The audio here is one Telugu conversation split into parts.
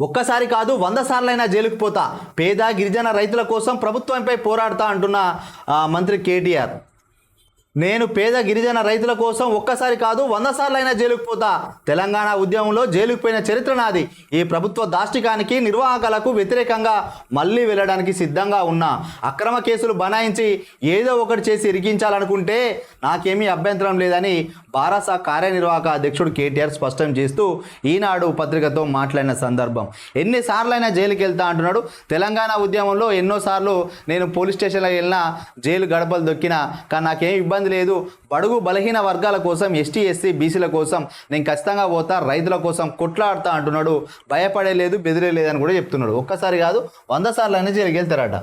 ఒక్కసారి కాదు వంద సార్లైనా జైలుకు పోతా. పేద గిరిజన రైతుల కోసం ప్రభుత్వంపై పోరాడతా అంటున్న మంత్రి కేటీఆర్. నేను పేద గిరిజన రైతుల కోసం ఒక్కసారి కాదు వంద సార్లైనా జైలుకు పోతా. తెలంగాణ ఉద్యమంలో జైలుకు పోయిన చరిత్ర నాది. ఈ ప్రభుత్వ దాష్టికానికి నిర్వాహకులకు వ్యతిరేకంగా మళ్ళీ వెళ్ళడానికి సిద్ధంగా ఉన్నా. అక్రమ కేసులు బనాయించి ఏదో ఒకటి చేసి ఇరికించాలనుకుంటే నాకేమీ అభ్యంతరం లేదని బారాస కార్యనిర్వాహక అధ్యక్షుడు కేటీఆర్ స్పష్టం చేస్తూ ఈనాడు పత్రికతో మాట్లాడిన సందర్భం. ఎన్నిసార్లైనా జైలుకి వెళ్తా అంటున్నాడు. తెలంగాణ ఉద్యమంలో ఎన్నోసార్లు నేను పోలీస్ స్టేషన్లో వెళ్ళినా జైలు గడపలు దొక్కినా కానీ నాకేం ఇబ్బంది లేదు. బడుగు బలహీన వర్గాల కోసం ఎస్టీ ఎస్సీ బీసీల కోసం నేను ఖచ్చితంగా పోతా రైతుల కోసం కొట్లాడతా అంటున్నాడు. భయపడే లేదు బెదిరే లేదని కూడా చెప్తున్నాడు. ఒక్కసారి కాదు వంద సార్లు అనేది జైలుకి వెళ్తారట.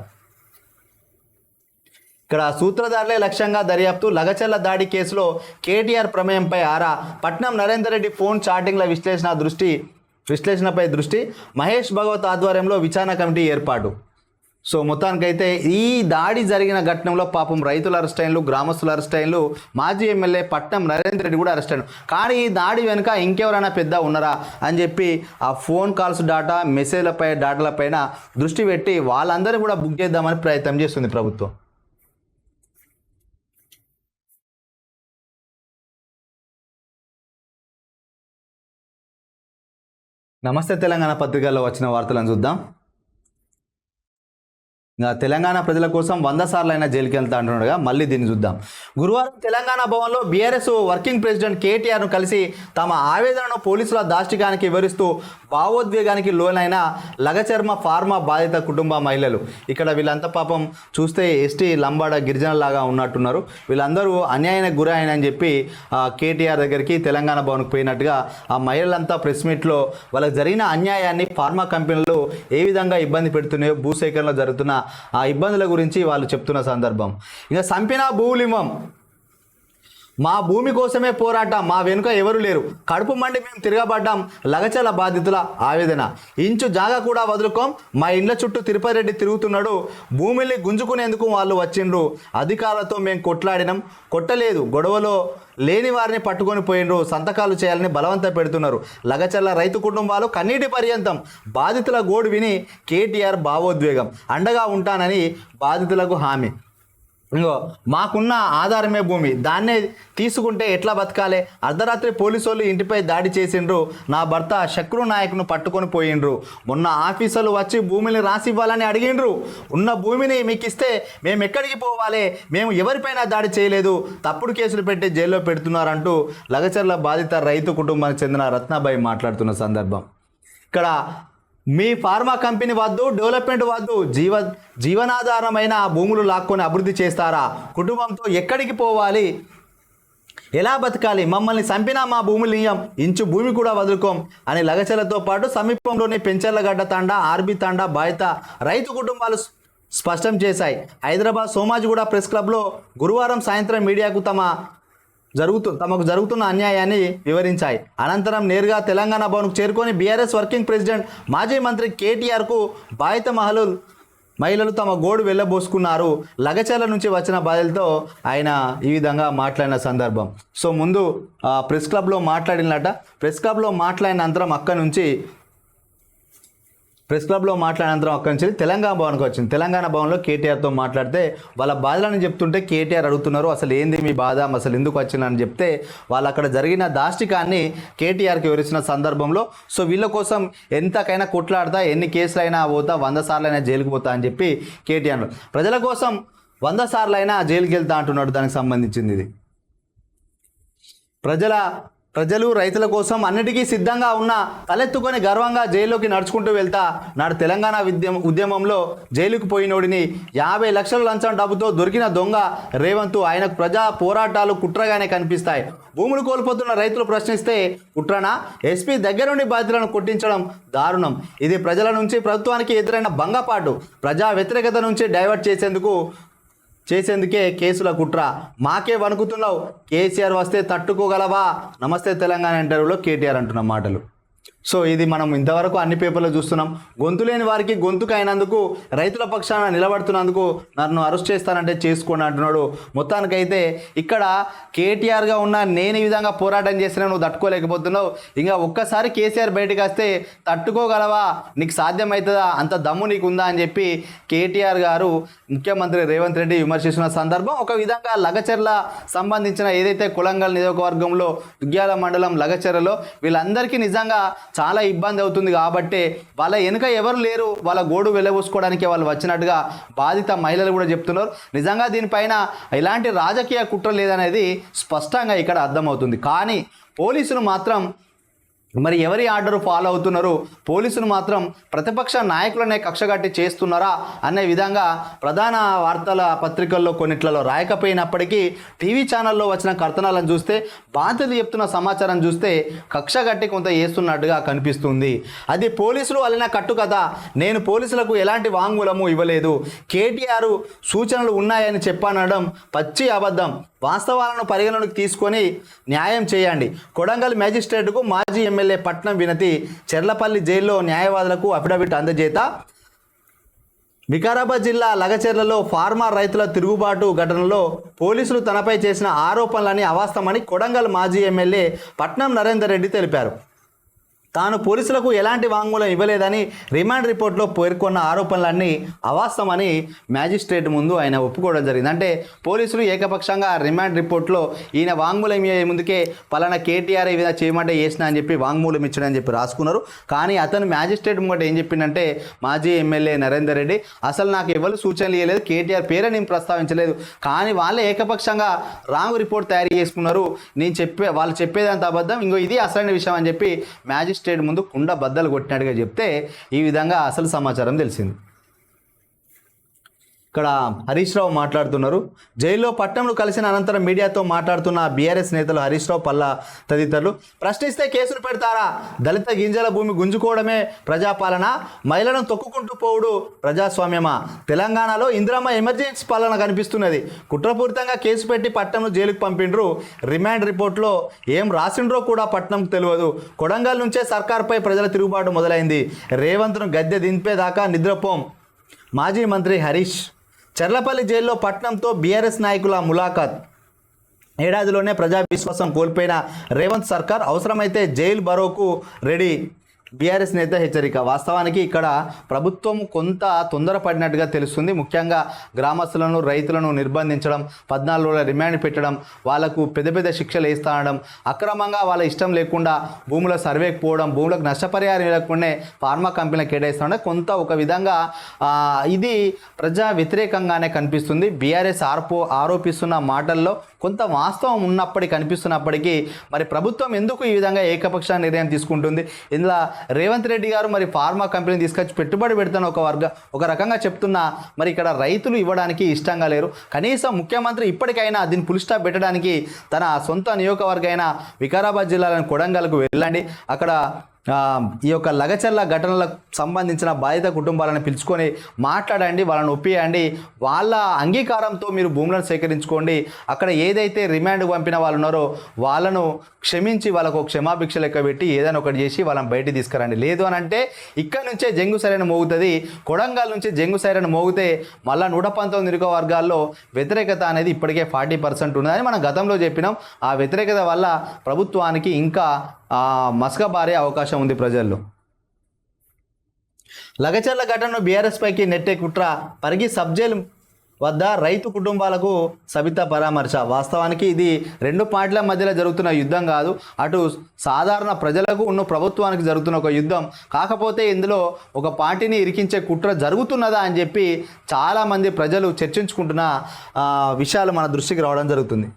ఇక్కడ సూత్రధారులే లక్ష్యంగా దర్యాప్తు. లగచల్ల దాడి కేసులో కేటీఆర్ ప్రమేయంపై ఆరా. పట్నం నరేందర్ రెడ్డి ఫోన్ చాటింగ్ల విశ్లేషణ దృష్టి విశ్లేషణపై దృష్టి. మహేష్ భగవత్ ఆధ్వర్యంలో విచారణ కమిటీ ఏర్పాటు. సో మొత్తానికైతే ఈ దాడి జరిగిన ఘటనలో పాపం రైతులు అరెస్ట్ అయినలు గ్రామస్తులు అరెస్ట్ అయినలు మాజీ ఎమ్మెల్యే పట్నం నరేంద్ర రెడ్డి కూడా అరెస్ట్ అయ్యారు కానీ ఈ దాడి వెనుక ఇంకెవరైనా పెద్ద ఉన్నారా అని చెప్పి ఆ ఫోన్ కాల్స్ డాటా మెసేజ్లపై డాటాలపైన దృష్టి పెట్టి వాళ్ళందరూ కూడా బుక్ చేద్దామని ప్రయత్నం చేస్తుంది ప్రభుత్వం. నమస్తే తెలంగాణ పత్రికల్లో వచ్చిన వార్తలను చూద్దాం. ఇంకా తెలంగాణ ప్రజల కోసం వంద సార్లు అయినా జైలుకి వెళ్తా అంటున్నాడుగా. మళ్ళీ దీన్ని చూద్దాం. గురువారం తెలంగాణ భవన్లో బీఆర్ఎస్ వర్కింగ్ ప్రెసిడెంట్ కేటీఆర్ను కలిసి తమ ఆవేదనను పోలీసుల దాష్టికానికి వివరిస్తూ భావోద్వేగానికి లోనైన లగచర్మ ఫార్మా బాధిత కుటుంబ మహిళలు. ఇక్కడ వీళ్ళంతా పాపం చూస్తే ఎస్టీ లంబాడ గిరిజనలాగా ఉన్నట్టున్నారు. వీళ్ళందరూ అన్యాయానికి గురైనని చెప్పి ఆ, కేటీఆర్ దగ్గరికి తెలంగాణ భవన్కి పోయినట్టుగా ఆ మహిళలంతా ప్రెస్ మీట్లో వాళ్ళకి జరిగిన అన్యాయాన్ని ఫార్మా కంపెనీలు ఏ విధంగా ఇబ్బంది పెడుతున్నాయో భూసేకరణలో జరుగుతున్న ఆ ఇబ్బందుల గురించి వాళ్ళు చెప్తున్న సందర్భం. ఇక సంపిన భూలిమం. మా భూమి కోసమే పోరాటం మా వెనుక ఎవరు లేరు. కడుపు మండి మేము తిరగబడ్డాం లగచల బాధితుల ఆవేదన. ఇంచు జాగా కూడా వదులుకోం మా ఇండ్ల చుట్టూ తిరుపతి రెడ్డి తిరుగుతున్నాడు. భూమిని గుంజుకునేందుకు వాళ్ళు వచ్చిండ్రు. అధికారులతో మేము కొట్లాడినాం. కొట్టలేదు గొడవలో లేని వారిని పట్టుకొని పోయిండ్రు. సంతకాలు చేయాలని బలవంత పెడుతున్నారు. లగచల్ల రైతు కుటుంబాలు కన్నీటి పర్యంతం. బాధితుల గోడు విని కేటీఆర్ భావోద్వేగం. అండగా ఉంటానని బాధితులకు హామీ. ఇంకో మాకున్న ఆధారమే భూమి. దాన్నే తీసుకుంటే ఎట్లా బతకాలి? అర్ధరాత్రి పోలీసు వాళ్ళు ఇంటిపై దాడి చేసిండ్రు. నా భర్త శక్రు నాయక్ను పట్టుకొని పోయిండ్రు. మొన్న ఆఫీసర్లు వచ్చి భూమిని రాసి ఇవ్వాలని అడిగిండ్రు. ఉన్న భూమిని మీకు ఇస్తే మేము ఎక్కడికి పోవాలి? మేము ఎవరిపైన దాడి చేయలేదు. తప్పుడు కేసులు పెట్టి జైల్లో పెడుతున్నారంటూ లగచర్ల బాధిత రైతు కుటుంబానికి చెందిన రత్నాబాయి మాట్లాడుతున్న సందర్భం. ఇక్కడ మీ ఫార్మా కంపెనీ వద్దు డెవలప్మెంట్ వద్దు జీవ జీవనాధారమైన భూములు లాక్కొని అభివృద్ధి చేస్తారా? కుటుంబంతో ఎక్కడికి పోవాలి? ఎలా బతకాలి? మమ్మల్ని చంపినా మా భూములు నియం ఇంచు భూమి కూడా వదులుకోం అని లగచలతో పాటు సమీపంలోని పెంచర్లగడ్డ తండా ఆర్బీ తండా బాధిత రైతు కుటుంబాలు స్పష్టం చేశాయి. హైదరాబాద్ సోమాజిగూడ ప్రెస్ క్లబ్లో గురువారం సాయంత్రం మీడియాకు తమ జరుగుతు తమకు జరుగుతున్న అన్యాయాన్ని వివరించాయి. అనంతరం నేరుగా తెలంగాణ భవన్కు చేరుకొని బీఆర్ఎస్ వర్కింగ్ ప్రెసిడెంట్ మాజీ మంత్రి కేటీఆర్కు బాయిత మహలు మహిళలు తమ గోడు వెళ్ళబోసుకున్నారు. లగచర్ల నుంచి వచ్చిన బాధలతో ఆయన ఈ విధంగా మాట్లాడిన సందర్భం. సో ముందు ప్రెస్ క్లబ్లో మాట్లాడినట. ప్రెస్ క్లబ్లో మాట్లాడిన అనంతరం అక్కడి నుంచి ప్రెస్ క్లబ్లో మాట్లాడినంతరం అక్కడి నుంచి తెలంగాణ భవన్కి వచ్చింది. తెలంగాణ భవన్లో కేటీఆర్తో మాట్లాడితే వాళ్ళ బాధలను చెప్తుంటే కేటీఆర్ అడుగుతున్నారు అసలు ఏంది మీ బాధ? అసలు ఎందుకు వచ్చిందని చెప్తే వాళ్ళు అక్కడ జరిగిన దాష్టికాన్ని కేటీఆర్కి వివరించిన సందర్భంలో సో వీళ్ళ కోసం ఎంతకైనా కొట్లాడతా ఎన్ని కేసులైనా పోతా వంద సార్లైనా జైలుకి పోతా అని చెప్పి కేటీఆర్ ప్రజల కోసం వంద సార్లైనా జైలుకి వెళ్తా అంటున్నాడు దానికి సంబంధించింది ఇది. ప్రజల ప్రజలు రైతుల కోసం అన్నిటికీ సిద్ధంగా ఉన్న తలెత్తుకొని గర్వంగా జైల్లోకి నడుచుకుంటూ వెళ్తా. నాడు తెలంగాణ విద్యం ఉద్యమంలో జైలుకు పోయినోడిని యాభై లక్షల లంచం డబ్బుతో దొరికిన దొంగ రేవంత్ ఆయనకు ప్రజా పోరాటాలు కుట్రగానే కనిపిస్తాయి. భూములు కోల్పోతున్న రైతులు ప్రశ్నిస్తే కుట్రనా? ఎస్పీ దగ్గరుండి బాధ్యులను కొట్టించడం దారుణం. ఇది ప్రజల నుంచి ప్రభుత్వానికి ఎదురైన భంగపాటు. ప్రజా వ్యతిరేకత నుంచి డైవర్ట్ చేసేందుకు చేసేందుకే కేసుల కుట్ర. మాకే వణుకుతున్నావు. కేసీఆర్ వస్తే తట్టుకోగలవా? నమస్తే తెలంగాణ ఇంటర్వ్యూలో కేటీఆర్ అంటున్న మాటలు. సో ఇది మనం ఇంతవరకు అన్ని పేపర్లో చూస్తున్నాం. గొంతు లేని వారికి గొంతుకు అయినందుకు రైతుల పక్షాన నిలబడుతున్నందుకు నన్ను అరెస్ట్ చేస్తానంటే చేసుకోండి అంటున్నాడు. మొత్తానికైతే ఇక్కడ కేటీఆర్గా ఉన్న నేను ఈ విధంగా పోరాటం చేసినా నువ్వు తట్టుకోలేకపోతున్నావు. ఇంకా ఒక్కసారి కేసీఆర్ బయటకు వస్తే తట్టుకోగలవా? నీకు సాధ్యమవుతుందా అంత దమ్ము నీకు ఉందా అని చెప్పి కేటీఆర్ గారు ముఖ్యమంత్రి రేవంత్ రెడ్డి విమర్శిస్తున్న సందర్భం ఒక విధంగా లగచర్ల సంబంధించిన ఏదైతే కులంగల్ నియోజకవర్గంలో దుగ్గ్యాల మండలం లగచర్లలో వీళ్ళందరికీ నిజంగా చాలా ఇబ్బంది అవుతుంది కాబట్టి వాళ్ళ వెనుక ఎవరు లేరు వాళ్ళ గోడు వెళ్ళబోసుకోవడానికి వాళ్ళు వచ్చినట్టుగా బాధిత మహిళలు కూడా చెప్తున్నారు. నిజంగా దీనిపైన ఎలాంటి రాజకీయ కుట్ర లేదనేది స్పష్టంగా ఇక్కడ అర్థమవుతుంది. కానీ పోలీసులు మాత్రం మరి ఎవరి ఆర్డర్ ఫాలో అవుతున్నారు? పోలీసులు మాత్రం ప్రతిపక్ష నాయకులనే కక్షగట్టి చేస్తున్నారా? అనే విధంగా ప్రధాన వార్తల పత్రికల్లో కొన్నిట్లలో రాయకపోయినప్పటికీ టీవీ ఛానల్లో వచ్చిన కథనాలను చూస్తే బాధితులు చెప్తున్న సమాచారం చూస్తే కక్షగట్టి కొంత వేస్తున్నట్టుగా కనిపిస్తుంది. అది పోలీసులు వలన కట్టు కదా? నేను పోలీసులకు ఎలాంటి వాంగ్మూలము ఇవ్వలేదు. కేటీఆర్ సూచనలు ఉన్నాయని చెప్పనడం పచ్చి అబద్ధం. వాస్తవాలను పరిగణలోకి తీసుకొని న్యాయం చేయండి. కొడంగల్ మ్యాజిస్ట్రేట్కు మాజీ ఎమ్మెల్యే పట్నం వినతి చెర్లపల్లి జైల్లో న్యాయవాదులకు అఫిడవిట్ అందజేత. వికారాబాద్ జిల్లా లగచెర్లలో ఫార్మర్ రైతుల తిరుగుబాటు ఘటనలో పోలీసులు తనపై చేసిన ఆరోపణలని అవాస్తవమని కొడంగల్ మాజీ ఎమ్మెల్యే పట్నం నరేందర్ రెడ్డి తెలిపారు. తాను పోలీసులకు ఎలాంటి వాంగ్మూలం ఇవ్వలేదని రిమాండ్ రిపోర్ట్లో పేర్కొన్న ఆరోపణలన్నీ అవాస్తవమని మ్యాజిస్ట్రేట్ ముందు ఆయన ఒప్పుకోవడం జరిగింది. అంటే పోలీసులు ఏకపక్షంగా రిమాండ్ రిపోర్ట్లో ఈయన వాంగ్మూలం ఇయ్యే ముందుకే పలానా కేటీఆర్ ఈ విధంగా చేయమంటే చేసిన అని చెప్పి వాంగ్మూలం ఇచ్చాడని చెప్పి రాసుకున్నారు. కానీ అతను మ్యాజిస్ట్రేట్ ముంగట ఏం చెప్పిందంటే మాజీ ఎమ్మెల్యే నరేందర్ రెడ్డి అసలు నాకు ఎవరు సూచనలు ఇవ్వలేదు కేటీఆర్ పేరే నేను ప్రస్తావించలేదు. కానీ వాళ్ళే ఏకపక్షంగా రాంగ్ రిపోర్ట్ తయారు చేసుకున్నారు. నేను చెప్పే వాళ్ళు చెప్పేదంత అబద్ధం. ఇంకో ఇది అసలైన విషయం అని చెప్పి మ్యాజిస్ట్రేట్ ముందు కుండ బద్దలు కొట్టినట్టుగా చెప్తే ఈ విధంగా అసలు సమాచారం తెలిసింది. ఇక్కడ హరీష్ రావు మాట్లాడుతున్నారు. జైల్లో పట్టణంలో కలిసిన అనంతరం మీడియాతో మాట్లాడుతున్న బీఆర్ఎస్ నేతలు హరీష్ రావు పల్లా తదితరులు ప్రశ్నిస్తే కేసులు పెడతారా? దళిత గింజల భూమి గుంజుకోవడమే ప్రజాపాలన? మహిళలను తొక్కుకుంటూ పోవుడు ప్రజాస్వామ్యమా? తెలంగాణలో ఇందిరమ్మ ఎమర్జెన్సీ పాలన కనిపిస్తున్నది. కుట్రపూరితంగా కేసు పెట్టి పట్టణంలో జైలుకు పంపిండ్రు. రిమాండ్ రిపోర్ట్లో ఏం రాసిండ్రో కూడా పట్టణంకు తెలియదు. కొడంగల్ నుంచే సర్కార్పై ప్రజల తిరుగుబాటు మొదలైంది. రేవంత్ను గద్దె దింపేదాకా నిద్రపోం. మాజీ మంత్రి హరీష్ చర్లపల్లి జైల్లో పట్నంతో బీఆర్ఎస్ నాయకుల ములాఖాత్. ఏడాదిలోనే ప్రజా విశ్వాసం కోల్పోయిన రేవంత్ సర్కార్ అవసరమైతే జైలు బరోకు రెడీ. బీఆర్ఎస్ నేత హెచ్చరిక. వాస్తవానికి ఇక్కడ ప్రభుత్వం కొంత తొందరపడినట్టుగా తెలుస్తుంది. ముఖ్యంగా గ్రామస్తులను రైతులను నిర్బంధించడం పద్నాలుగు రోజుల రిమాండ్ పెట్టడం వాళ్ళకు పెద్ద పెద్ద శిక్షలు వేస్తానడం అక్రమంగా వాళ్ళ ఇష్టం లేకుండా భూముల సర్వేకి పోవడం భూములకు నష్టపరిహారం ఇవ్వకుండా ఫార్మా కంపెనీలకు కేటాయిస్తుండే కొంత ఒక విధంగా ఇది ప్రజా వ్యతిరేకంగానే కనిపిస్తుంది. బీఆర్ఎస్ ఆర్పో ఆరోపిస్తున్న మాటల్లో కొంత వాస్తవం ఉన్నప్పటికీ కనిపిస్తున్నప్పటికీ మరి ప్రభుత్వం ఎందుకు ఈ విధంగా ఏకపక్ష నిర్ణయం తీసుకుంటుంది? ఇందులో రేవంత్ రెడ్డి గారు మరి ఫార్మా కంపెనీ తీసుకొచ్చి పెట్టుబడి పెడతాను ఒక వర్గ ఒక రకంగా చెప్తున్నా మరి ఇక్కడ రైతులు ఇవ్వడానికి ఇష్టంగా లేరు. కనీసం ముఖ్యమంత్రి ఇప్పటికైనా దీన్ని పులిస్టాప్ పెట్టడానికి తన సొంత నియోజకవర్గ అయిన వికారాబాద్ జిల్లాలోని కొడంగల్కు వెళ్ళండి. అక్కడ ఈ యొక్క లగచర్ల ఘటనలకు సంబంధించిన బాధిత కుటుంబాలను పిలుచుకొని మాట్లాడండి వాళ్ళని ఒప్పియండి. వాళ్ళ అంగీకారంతో మీరు భూములను సేకరించుకోండి. అక్కడ ఏదైతే రిమాండ్ పంపిన వాళ్ళు ఉన్నారో వాళ్ళను క్షమించి వాళ్ళకు క్షమాభిక్ష లెక్క పెట్టి ఏదైనా ఒకటి చేసి వాళ్ళని బయటికి తీసుకురండి. లేదు అని అంటే ఇక్కడ నుంచే జంగు సైరన్ మోగుతుంది. కొడంగల్ నుంచి జంగు సైరన్ మోగితే మళ్ళీ నూట పంతొమ్మిది వర్గాల్లో వ్యతిరేకత అనేది ఇప్పటికే ఫార్టీ పర్సెంట్ ఉన్నదని మనం గతంలో చెప్పినాం. ఆ వ్యతిరేకత వల్ల ప్రభుత్వానికి ఇంకా మసకబారే అవకాశం ఉంది ప్రజల్లో. లగచర్ల ఘటనను బీఆర్ఎస్ పైకి నెట్టే కుట్ర పరిగి సబ్జెల్ వద్ద రైతు కుటుంబాలకు సబిత పరామర్శ. వాస్తవానికి ఇది రెండు పార్టీల మధ్యలో జరుగుతున్న యుద్ధం కాదు అటు సాధారణ ప్రజలకు ఉన్న ప్రభుత్వానికి జరుగుతున్న ఒక యుద్ధం. కాకపోతే ఇందులో ఒక పార్టీని ఇరికించే కుట్ర జరుగుతున్నదా అని చెప్పి చాలామంది ప్రజలు చర్చించుకుంటున్న విషయాలు మన దృష్టికి రావడం జరుగుతుంది.